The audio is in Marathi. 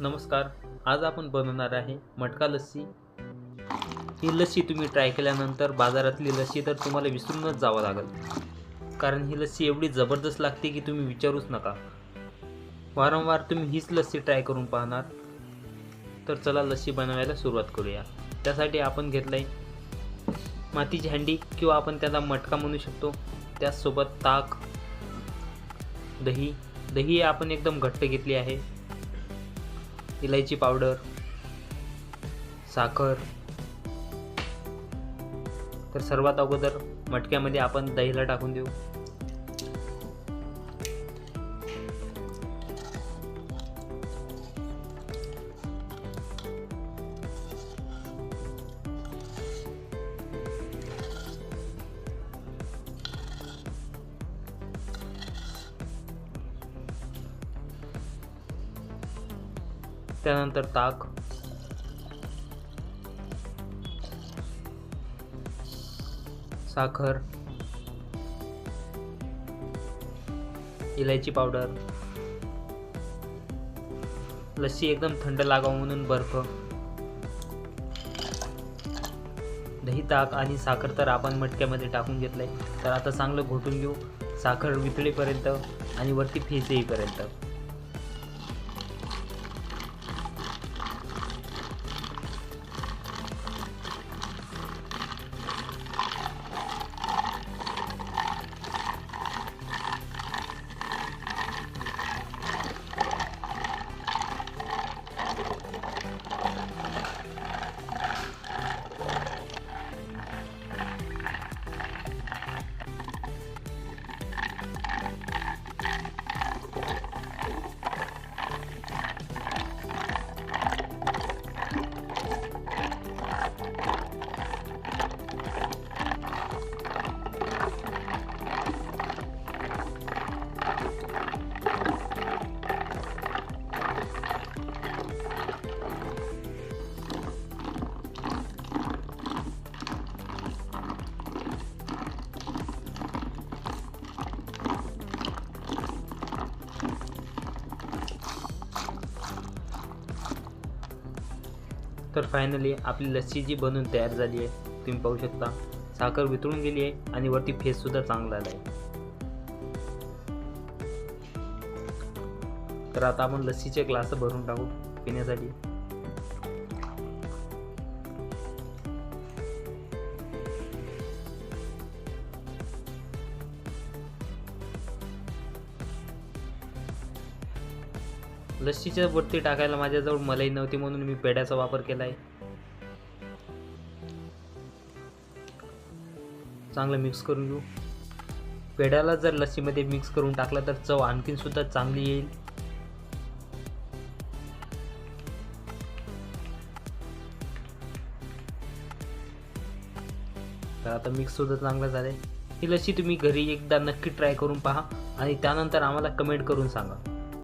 नमस्कार आज आपण बनवणार आहे मटका लस्सी. ही लस्सी तुम्ही ट्राय केल्यानंतर बाजारातली लस्सी तर तुम्हाला विसरूनच जावं लागेल. कारण ही लस्सी एवढी जबरदस्त लागते की तुम्ही विचारूच नका. वारंवार तुम्ही हीच लस्सी ट्राय करून पाहणार. तर चला लस्सी बनवायला सुरुवात करूया. त्यासाठी आपण घेतलं आहे मातीची हंडी किंवा आपण त्याला मटका म्हणू शकतो. त्याचसोबत ताक दही. दही आपण एकदम घट्ट घेतली आहे. इलायची पावडर साखर. तर सर्वात अगोदर मटक्यामध्ये आपण दहीला टाकून देऊ. त्यानंतर ताक. साखर. इलायची पावडर. लस्सी एकदम थंड लागावं म्हणून बर्फ. दही ताक आणि साखर तर आपण मटक्यामध्ये टाकून घेतलंय. तर आता चांगलं घोटून घेऊ. साखर वितळेपर्यंत आणि वरती फेस येईपर्यंत तर फायनली आपली लस्सी जी बनवून तयार झाली आहे तुम्ही पाहू शकता. साखर वितळून गेली आहे आणि वरती फेससुद्धा चांगला आला आहे. तर आता आपण लस्सीचे ग्लास भरून टाकू पिण्यासाठी. लस्सीच्या वरती टाकायला माझ्याजवळ मलाई नव्हती म्हणून मी पेड्याचा वापर केला आहे चांगलं मिक्स करून घेऊ. पेड्याला जर लस्सीमध्ये मिक्स करून टाकला तर चव आणखीन सुद्धा चांगली येईल. तर आता मिक्स सुद्धा चांगलं झालंय. ही लस्सी तुम्ही घरी एकदा नक्की ट्राय करून पहा आणि त्यानंतर आम्हाला कमेंट करून सांगा.